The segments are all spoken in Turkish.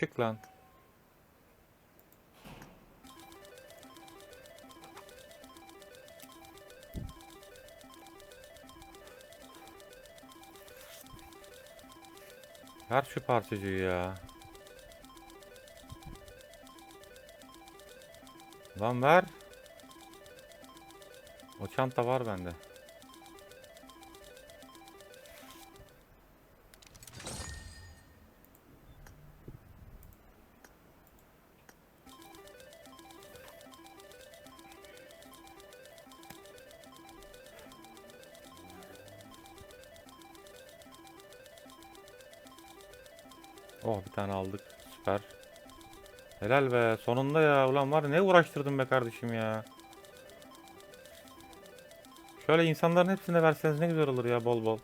Çık lan. Ver şu parçacığı ya. Lan ver. O çanta var bende. Oh bir tane aldık. Süper. Helal be. Sonunda ya. Ulan var ne uğraştırdın be kardeşim ya. Şöyle insanların hepsine verseniz ne güzel olur ya bol bol.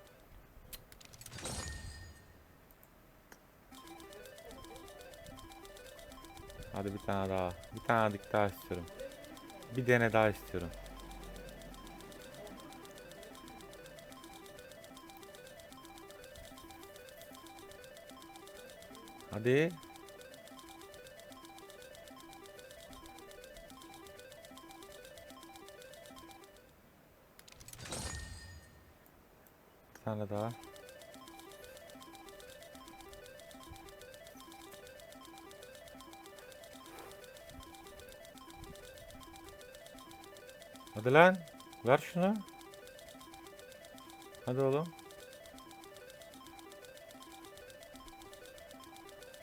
Hadi bir tane daha. Bir tane daha istiyorum. Bir dene daha istiyorum. Hadi. Bir tane daha. Hadi lan. Ver şunu. Hadi oğlum.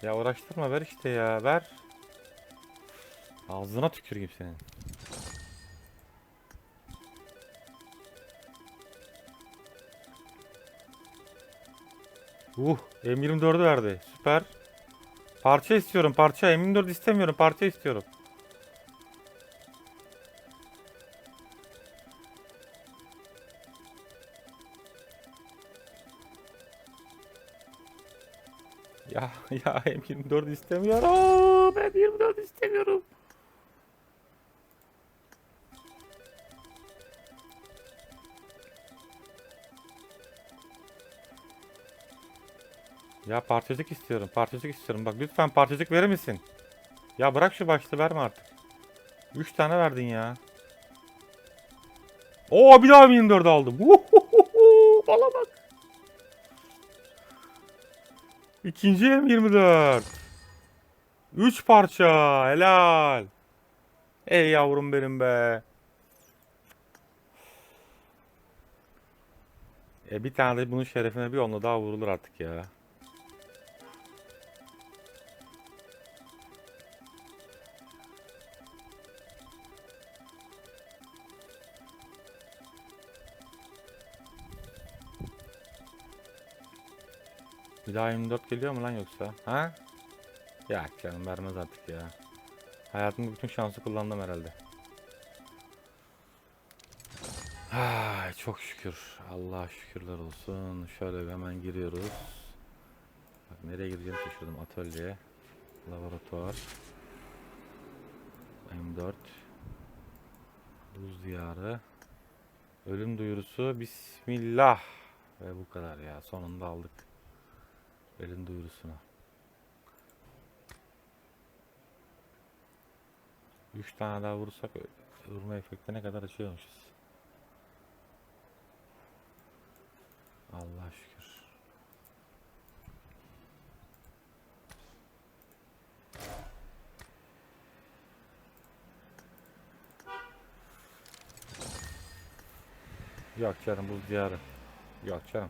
Ya uğraştırma ver işte ya ver. Ağzına tüküreyim senin. Uh M24'ü verdi. Süper. Parça istiyorum parça. M24 istemiyorum parça istiyorum. Ya ya M24 istemiyorum. M24 istemiyorum. Ya parçacık istiyorum. Parçacık istiyorum. Bak lütfen parçacık verir misin? Ya bırak şu başlığı verme artık. 3 tane verdin ya. Oo bir daha M24 aldım. Bala bak. İkinci M24. 3 parça. Helal. Ey yavrum benim be. E bir tane de bunun şerefine bir onunla daha vurulur artık ya. Bir daha 24 geliyor mu lan yoksa? Ha? Ya canım vermez artık ya. Hayatımda bütün şansı kullandım herhalde. Ay çok şükür. Allah şükürler olsun. Şöyle hemen giriyoruz. Bak nereye gireceğimi şaşırdım. Atölye. Laboratuvar. M4. Buz diyarı. Ölüm duyurusu. Bismillah. Ve bu kadar ya. Sonunda aldık. Ölüm duyurusunu. 3 tane daha vurursak vurma efektine kadar açıyormuşuz. Allah şükür. Yok canım buz diyarı. Yok canım.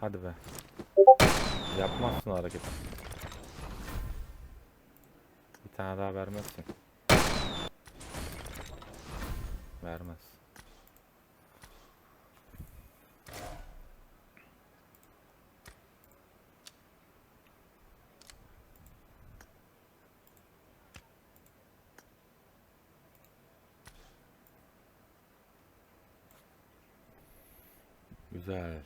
Hadi be. Yapmazsın hareket. Bir tane daha vermezsin. Vermez. Güzel.